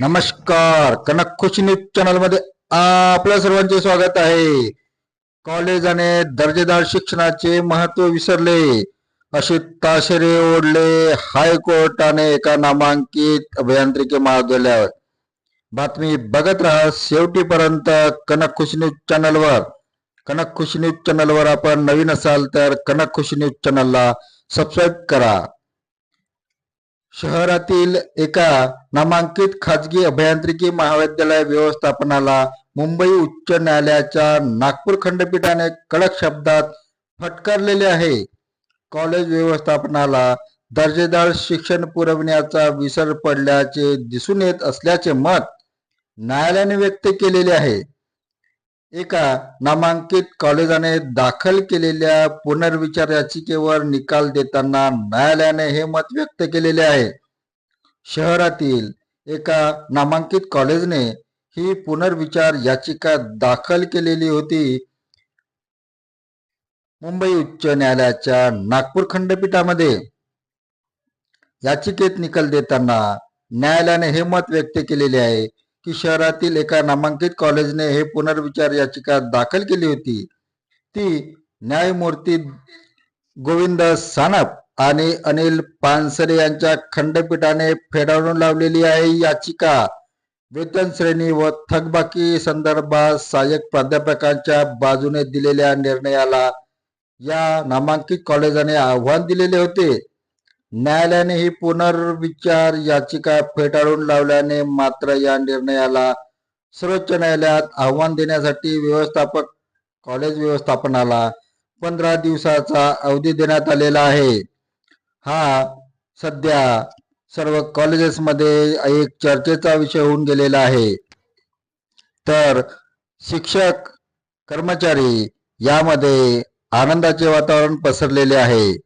नमस्कार. कनक खुशी न्यूज चॅनलमध्ये आपल्या सर्वांचे स्वागत आहे. कॉलेज आणि दर्जेदार शिक्षणाचे महत्त्व विसरले. असे ताशेरे ओढले हायकोर्टाने एका नामांकित अभियांत्रिकी महाविद्यालयावर. बातमी बघत राहा शेवटीपर्यंत कनक खुशी न्यूज चॅनलवर. कनक खुशी न्यूज चॅनलवर आपण नवीन असाल तर कनक खुशी न्यूज चॅनलला सबस्क्राईब करा. शहरातील एका नामांकित खाजगी अभियांत्रिकी महाविद्यालय व्यवस्थापनाला मुंबई उच्च न्यायालयाच्या नागपूर खंडपीठाने कडक शब्दात फटकारलेले आहे. कॉलेज व्यवस्थापनाला दर्जेदार शिक्षण पुरवण्याचा विसर पडल्याचे दिसून येत असल्याचे मत न्यायालयाने व्यक्त केलेले आहे. एका नामांकित कॉलेजाने दाखल केलेल्या पुनर्विचार याचिकेवर निकाल देताना न्यायालयाने हे मत व्यक्त केलेले आहे. शहरातील एका नामांकित कॉलेजने ही पुनर्विचार याचिका दाखल केलेली होती. मुंबई उच्च न्यायालयाच्या नागपूर खंडपीठामध्ये. याचिकेत निकाल देताना न्यायालयाने हे मत व्यक्त केलेले आहे. की शहरातील एका नामांकित कॉलेजने हे पुनर्विचार याचिका दाखल केली होती. ती न्यायमूर्ती गोविंद सानप आणि अनिल पानसरे यांच्या खंडपीठाने फेडाळून लावलेली आहे याचिका. वेतन श्रेणी व थकबाकी संदर्भात सहाय्यक प्राध्यापकांच्या बाजूने दिलेल्या निर्णयाला या नामांकित कॉलेजाने आव्हान दिलेले होते. न्यायालयाने ही पुनर्विचार याचिका फेटाळून लावल्याने मात्र या निर्णयाला सर्वोच्च न्यायालयात आव्हान देण्यासाठी व्यवस्थापक कॉलेज व्यवस्थापनाला पंधरा दिवसाचा अवधी देण्यात आलेला आहे. हा सध्या सर्व कॉलेजेसमध्ये एक चर्चेचा विषय होऊन गेलेला आहे. तर शिक्षक कर्मचारी यामध्ये आनंदाचे वातावरण पसरलेले आहे.